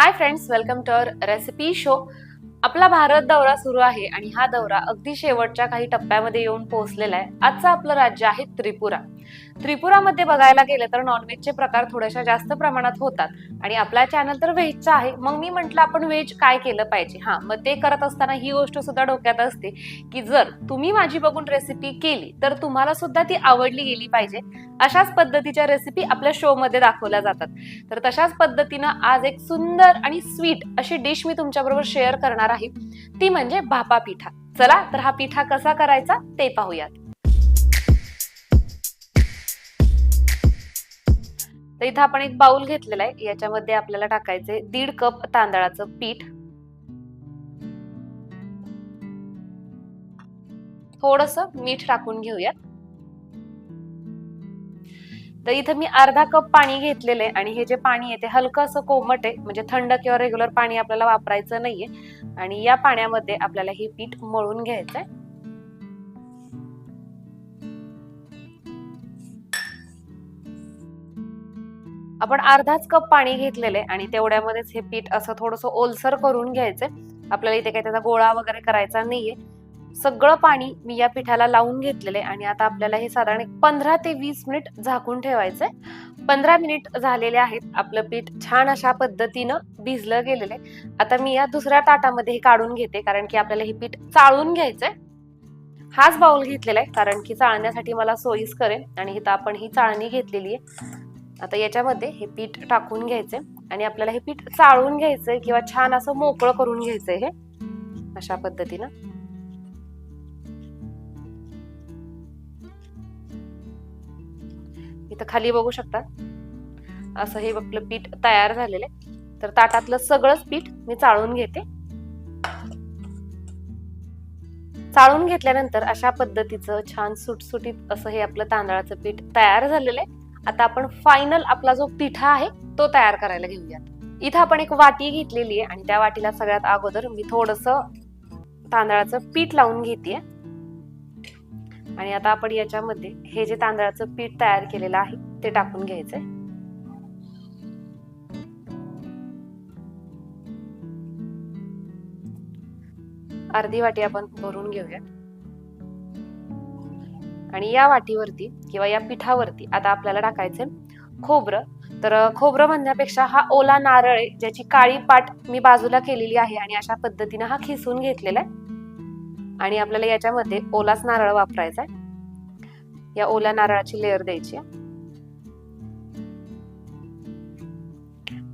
Hi friends welcome to our recipe show आपला भारत दौरा सुरू आहे आणि हा दौरा अगदी शेवटच्या काही टप्प्यामध्ये येऊन पोहोचलेला आहे. आजचं आपलं राज्य आहे त्रिपुरा. त्रिपुरामध्ये बघायला गेलं तर नॉनव्हेजचे प्रकार थोड्याशा जास्त प्रमाणात होतात. आणि आपला चॅनल तर व्हेजचा आहे. मग मी म्हटलं आपण व्हेज काय केलं पाहिजे? हा मग ते करत असताना ही गोष्ट सुद्धा डोक्यात असते की जर तुम्ही माझी बघून रेसिपी केली तर तुम्हाला सुद्धा ती आवडली गेली पाहिजे. अशाच पद्धतीच्या रेसिपी आपल्या शो मध्ये दाखवल्या जातात. तर तशाच पद्धतीनं आज एक सुंदर आणि स्वीट अशी डिश मी तुमच्याबरोबर शेअर करणार आहे. ती म्हणजे भापा पिठा. चला तर हा पिठा कसा करायचा ते पाहूयात. तर इथं आपण एक बाउल घेतलेला आहे. याच्यामध्ये आपल्याला टाकायचे दीड कप तांदळाचं पीठ. थोडस मीठ टाकून घेऊयात. तर इथं मी अर्धा कप पाणी घेतलेलं आहे आणि हे जे पाणी आहे ते हलकं असं कोमट आहे. म्हणजे थंड किंवा रेग्युलर पाणी आपल्याला वापरायचं नाहीये. आणि या पाण्यामध्ये आपल्याला हे पीठ मळून घ्यायचंय. आपण अर्धाच कप पाणी घेतलेले आणि तेवढ्यामध्येच हे पीठ असं थोडंसं ओलसर करून घ्यायचंय आपल्याला इथे काही त्याचा गोळा वगैरे करायचा नाहीये. सगळं पाणी मी या पिठाला लावून घेतलेले आणि आता आपल्याला हे साधारण एक पंधरा ते वीस मिनिट झाकून ठेवायचंय. पंधरा मिनिट झालेले आहेत. आपलं पीठ छान अशा पद्धतीनं भिजलं गेलेलं आहे. आता मी या दुसऱ्या ताटामध्ये हे काढून घेते कारण की आपल्याला हे पीठ चाळून घ्यायचंय. हाच बाउल घेतलेला आहे कारण की चाळण्यासाठी मला सोयीस करेल आणि इथं आपण ही चाळणी घेतलेली आहे. आता याच्यामध्ये हे पीठ टाकून घ्यायचंय आणि आपल्याला हे पीठ चाळून घ्यायचंय किंवा छान असं मोकळं करून घ्यायचंय हे अशा पद्धतीनं. इथं खाली बघू शकता. असं हे आपलं पीठ तयार झालेलं आहे. तर ताटातलं सगळंच पीठ मी चाळून घेते. चाळून घेतल्यानंतर अशा पद्धतीचं छान सुटसुटीत असं हे आपलं तांदळाचं पीठ तयार झालेलं आहे. आता आपण फायनल आपला जो पिठा आहे तो तयार करायला घेऊयात. इथं आपण एक वाटी घेतलेली आहे आणि त्या वाटीला सगळ्यात अगोदर मी थोडस तांदळाचं पीठ लावून घेते आणि आता आपण याच्यामध्ये हे जे तांदळाचं पीठ तयार केलेलं आहे ते टाकून घ्यायचंय. अर्धी वाटी आपण भरून घेऊयात. आणि या वाटीवरती किंवा या पिठावरती आता आपल्याला टाकायचंय खोबरं. तर खोबरं म्हणण्यापेक्षा हा ओला नारळ आहे ज्याची काळी पाट मी बाजूला केलेली आहे आणि अशा पद्धतीनं हा खिसून घेतलेला आहे. आणि आपल्याला याच्यामध्ये ओलाच नारळ वापरायचा आहे. या ओल्या नारळाची लेअर द्यायची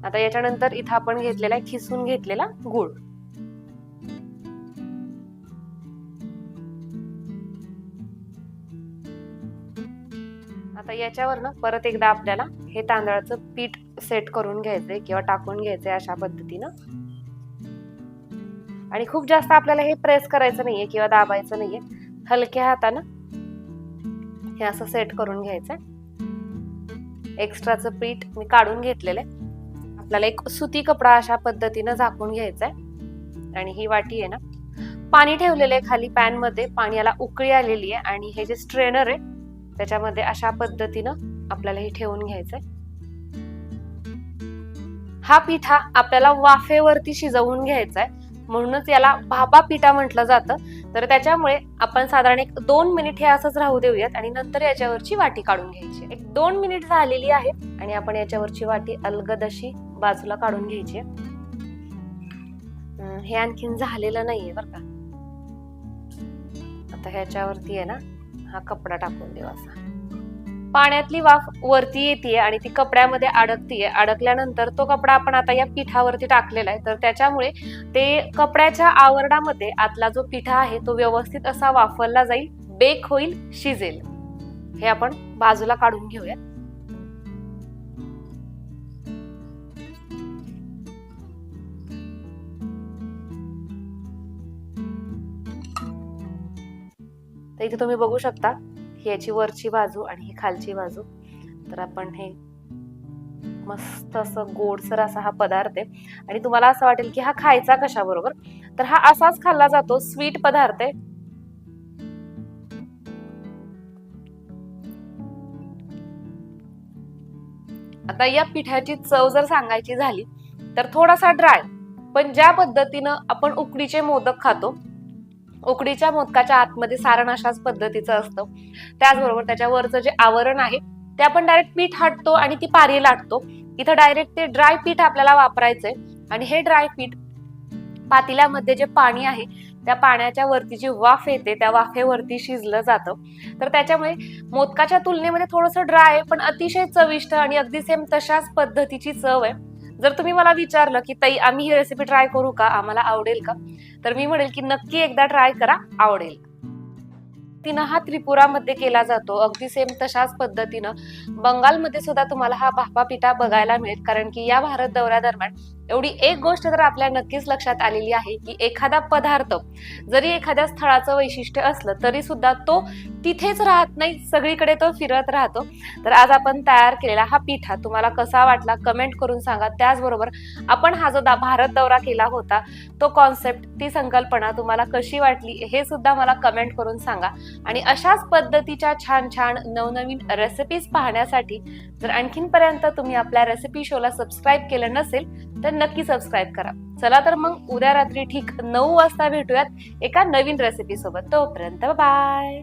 आता याच्यानंतर इथं आपण घेतलेला आहे खिसून घेतलेला गुळ. याच्यावरनं परत एकदा आपल्याला हे तांदळाचं पीठ सेट करून घ्यायचंय किंवा टाकून घ्यायचंय अशा पद्धतीनं. आणि खूप जास्त आपल्याला हे प्रेस करायचं नाहीये किंवा दाबायचं नाहीये. हलक्या हातानं हे असं सेट करून घ्यायचंय. एक्स्ट्राचं पीठ मी काढून घेतलेलं आहे. आपल्याला एक सुती कपडा अशा पद्धतीनं झाकून घ्यायचा आहे आणि ही वाटी आहे ना पाणी ठेवलेलं आहे खाली पॅनमध्ये. पाण्याला उकळी आलेली आहे. आणि हे जे स्ट्रेनर आहे त्याच्यामध्ये अशा पद्धतीनं आपल्याला हे ठेवून घ्यायचंय. हा पिठा आपल्याला वाफेवरती शिजवून घ्यायचा आहे म्हणूनच याला भापा पिठा म्हटलं जातं. तर त्याच्यामुळे आपण साधारण एक दोन मिनिट हे असंच राहू देऊयात आणि नंतर याच्यावरची वाटी काढून घ्यायची. एक दोन मिनिट झालेली आहे आणि आपण याच्यावरची वाटी अलगद अशी बाजूला काढून घ्यायची. हे आणखीन झालेलं नाहीये बर का. आता ह्याच्यावरती आहे ना हा कपडा टाकून देऊ असा. पाण्यातली वाफ वरती येते आणि ती कपड्यामध्ये अडकतीये. अडकल्यानंतर तो कपडा आपण आता या पिठावरती टाकलेला आहे. तर त्याच्यामुळे ते कपड्याच्या आवरणामध्ये आतला जो पिठा आहे तो व्यवस्थित असा वाफरला जाईल बेक होईल शिजेल. हे आपण बाजूला काढून घेऊयात. इथे तुम्ही बघू शकता ही याची वरची बाजू आणि ही खालची बाजू. तर आपण हे मस्त असं गोडसर असा हा पदार्थ आहे. आणि तुम्हाला असं वाटेल की हा खायचा कशा बरोबर तर हा असाच खाल्ला जातो स्वीट पदार्थ आहे. आता या पिठाची चव जर सांगायची झाली तर थोडासा ड्राय पण ज्या पद्धतीनं आपण उकडीचे मोदक खातो उकडीच्या मोदकाच्या आतमध्ये सारण अशाच पद्धतीचं असतं. त्याचबरोबर त्याच्यावरचं जे आवरण आहे ते आपण डायरेक्ट पीठ हाटतो आणि ती पारी लाटतो. इथं डायरेक्ट ते ड्राय पीठ आपल्याला वापरायचंय आणि हे ड्राय पीठ पातेल्यामध्ये जे पाणी आहे त्या पाण्याच्या वरती जी वाफ येते त्या वाफेवरती शिजलं जातं. तर त्याच्यामुळे मोदकाच्या तुलनेमध्ये थोडंसं ड्राय आहे पण अतिशय चविष्ट आणि अगदी सेम तशाच पद्धतीची चव आहे. जर तुम्ही मला विचारलं की ताई आम्ही ही रेसिपी ट्राय करू का? आम्हाला आवडेल का? तर मी म्हणेल की नक्की एकदा ट्राय करा आवडेल. तिनं हा त्रिपुरामध्ये केला जातो. अगदी सेम तशाच पद्धतीनं. बंगालमध्ये सुद्धा तुम्हाला हा भापा पिठा बघायला मिळेल. कारण की या भारत दौऱ्यादरम्यान एवढी एक गोष्ट तर आपल्या नक्कीच लक्षात आलेली आहे की एखादा पदार्थ जरी एखाद्या स्थळाचं वैशिष्ट्य असलं तरी सुद्धा तो तिथेच राहत नाही. सगळीकडे तो फिरत राहतो. तर आज आपण तयार केलेला हा पिठा तुम्हाला कसा वाटला कमेंट करून सांगा. त्याचबरोबर आपण हा जो दा- भारत दौरा केला होता तो कॉन्सेप्ट ती संकल्पना तुम्हाला कशी वाटली हे सुद्धा मला कमेंट करून सांगा. आणि अशाच पद्धतीच्या छान छान नवनवीन रेसिपीज पाहण्यासाठी जर आणखीनपर्यंत तुम्ही आपल्या रेसिपी शोला सबस्क्राईब केलं नसेल तर नक्की सबस्क्राईब करा. चला तर मग उद्या रात्री ठीक नऊ वाजता भेटूयात एका नवीन रेसिपी सोबत. तोपर्यंत बाय